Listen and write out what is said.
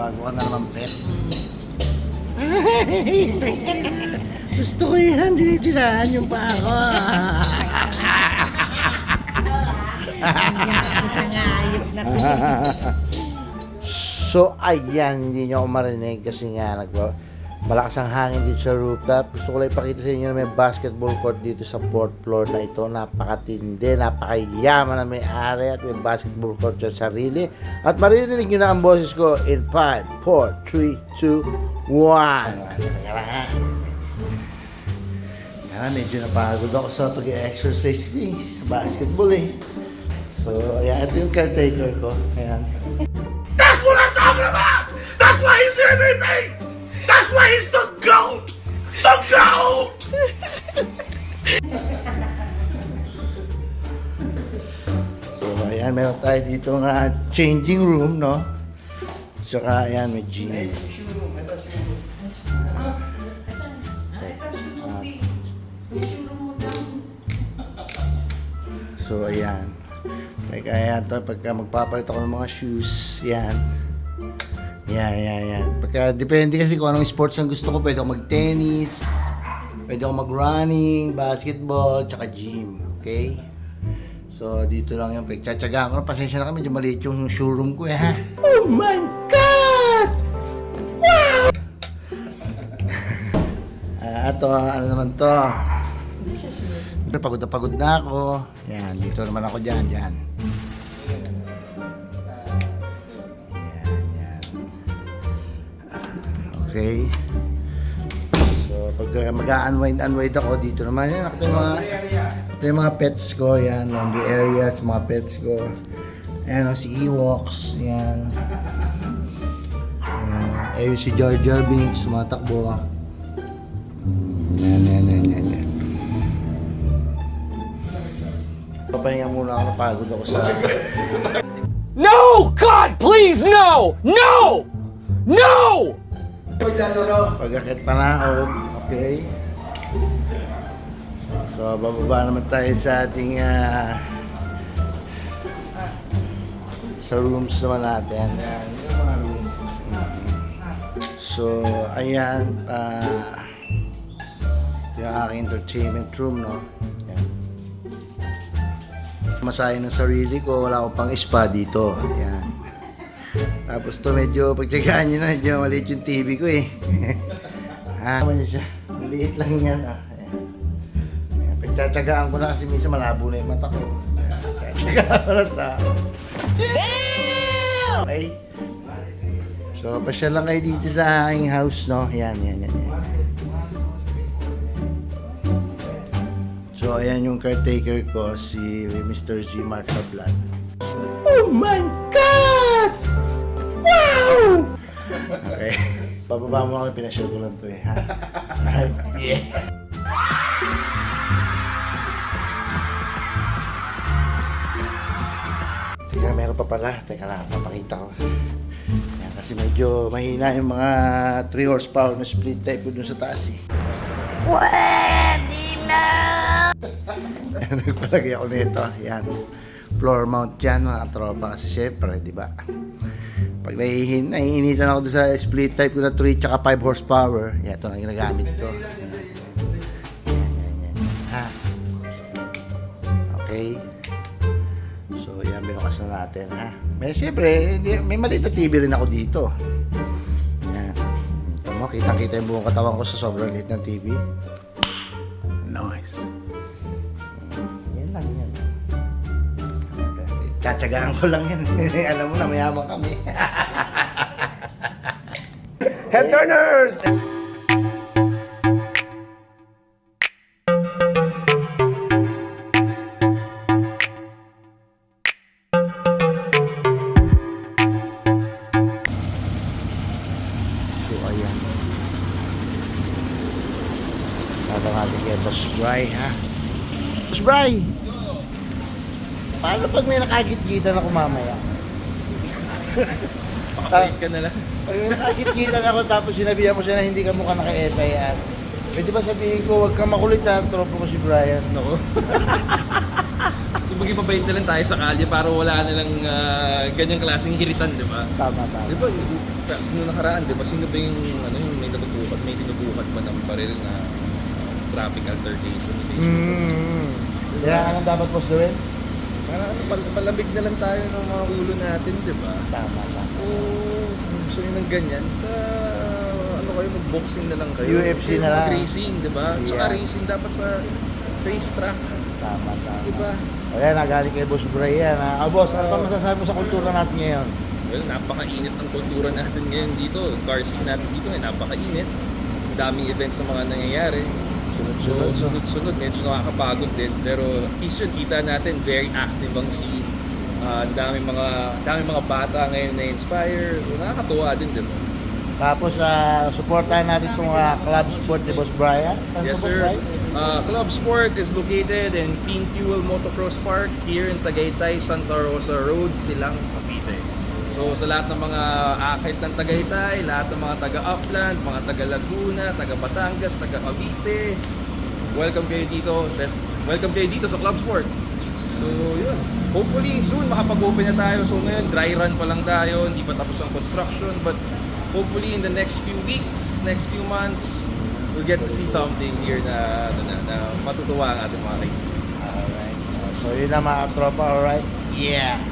Bago ka na naman pet. Gusto ko yan, dinitirahan yung pa ako. So, ayan, hindi nyo ako marinig kasi nga nag malakas ang hangin dito sa rooftop. Gusto ko lang ipakita sa inyo na may basketball court dito sa fourth floor na ito. Napakatindi, napakayaman na may ari at may basketball court sa sarili. At maririnig nyo na ang boses ko in 5, 4, 3, 2, 1. Kaya medyo napagod ako sa pag-exercise eh, sa basketball eh. So, ayan, ito yung caretaker ko. Ayan. That's what I'm talking about! That's why he's MVP! That's why he's the GOAT! The GOAT! So, ayan, meron tayo dito nga changing room, no? Tsaka, ayan, may gym. So, ayan. Like, ayan to, pagka magpapalit ako ng mga shoes, yan. Yan, yan, yan. Pagka, depende kasi kung anong sports ang gusto ko. Pwede ako mag-tennis, pwede ako mag-running, basketball, tsaka gym. Okay? So, dito lang yung pagtsatsagaan ko. na. Pasensya na kami, medyo maliit yung showroom ko eh, ha? Oh my God! Wow! Ah, ito, ano naman to? Pagod na pagod na ako. Yan, dito naman ako dyan, dyan. Okay. So, pag uh, mag-unwind, unwind ako dito naman, yan, ito yung mga, ito yung mga pets ko, yan, laundry areas, mga pets ko. Ayan, oh, si Ewoks, yan. Uh, ayun si Jar Binks, tumatakbo. Mm, yan, yan, yan, yan, yan. Papahinga muna ako, napagod ako sa... No! God, please, no! No! No! Pagkakit panahon, okay? So, bababa naman tayo sa ating ah, sa rooms naman natin. So, ayan, ah, ito yung aking entertainment room, no? Masahe ng sarili ko, wala akong pang spa dito. Yan. Tapos to medyo pagtsagaan nyo na, medyo maliit yung TV ko eh. ha, ano siya? Maliit lang yan. Ah. Ayan. Pagtsatsagaan ko na kasi minsan malabo na yung mata ko. Pagtsatsagaan ko na ta. Okay? So, pasyal lang kayo dito sa aking house, no? Yan, yan, yan, yan. So, ayan yung caretaker ko, si Mr. Z Mark Sablan. Oh my Okay. Bababa mo ako, pinashare ko lang to eh, ha? Alright, yeah. Teka, meron pa pala. Teka lang, papakita ko. Yan, kasi medyo mahina yung mga 3 horsepower na split type ko dun sa taas eh. Pwede na! Nagpalagay ako nito. Yan. Floor mount yan mga tropa. Kasi syempre, di ba? Pag nahihin, nahiinitan ako doon sa split type ko na 3 tsaka 5 horsepower. Yan, ito na ginagamit ko. Ha? Okay. So, yan, binukas na natin, ha? May, syempre, hindi, may maliit na TV rin ako dito. Yan. Ito mo, kitang-kita yung buong katawan ko sa sobrang liit ng TV. Nice. Tsatsagaan ko lang yan. Alam mo na, mayaman kami. Head turners! so, ayan. Sabi nga kay Boss Bry, ha? Boss Bry! Paano pag may nakagit-gitan ako mamaya? Pakapait ka na lang. Pag may nakagit-gitan ako tapos sinabihan ko siya na hindi ka mukha naka-SIR. Pwede ba sabihin ko, huwag ka makulit ha, tropo ko si Brian. No? So maging mabait na lang tayo sa kalye para wala na lang ah, ganyang klaseng hiritan, di ba? Tama, tama. Di ba, noong nakaraan, di ba, sino ba yung, ano, yung may natutukan, may tinutukan ba ng baril na ah, traffic altercation? Mm. Kaya anong dapat boss gawin? Para ano, pal- palamig na lang tayo ng mga ulo natin, di ba? Tama, tama. Kung gusto nyo ng ganyan, sa ano kayo, mag-boxing na lang kayo. UFC na lang. Mag-racing, di ba? Yeah. racing dapat sa racetrack, Tama, tama. di ba? Ayan, nagaling kay Boss Brian. Ah, oh, boss, ano pa masasabi mo sa kultura natin ngayon? Well, napakainit ng kultura natin ngayon dito. Car scene natin dito ay napakainit. Ang daming events na mga nangyayari. So, Sunod-sunod, no? sunod-sunod, medyo nakakapagod din. Pero is yun, kita natin, very active ang scene. Ah, ang daming mga, daming mga bata ngayon na inspire. Nakakatuwa din, di ba? Tapos, uh, supportahan natin itong ah, club sport ni Boss Brian. Saan Yes, Boss sir. Brian? Uh, Club Sport is located in Team Fuel Motocross Park here in Tagaytay, Santa Rosa Road, Silang. So sa lahat ng mga akit ng Tagaytay, lahat ng mga taga-Upland, mga taga-Laguna, taga-Batangas, taga-Cavite, welcome kayo dito. Welcome kayo dito sa Club Sport. So yun, hopefully soon makapag-open na tayo. So ngayon, dry run pa lang tayo, hindi pa tapos ang construction. But hopefully in the next few weeks, next few months, we'll get to see something here na, na, na, na matutuwa ang ating mga kaibigan. Alright. So, yun na mga tropa, alright? Yeah!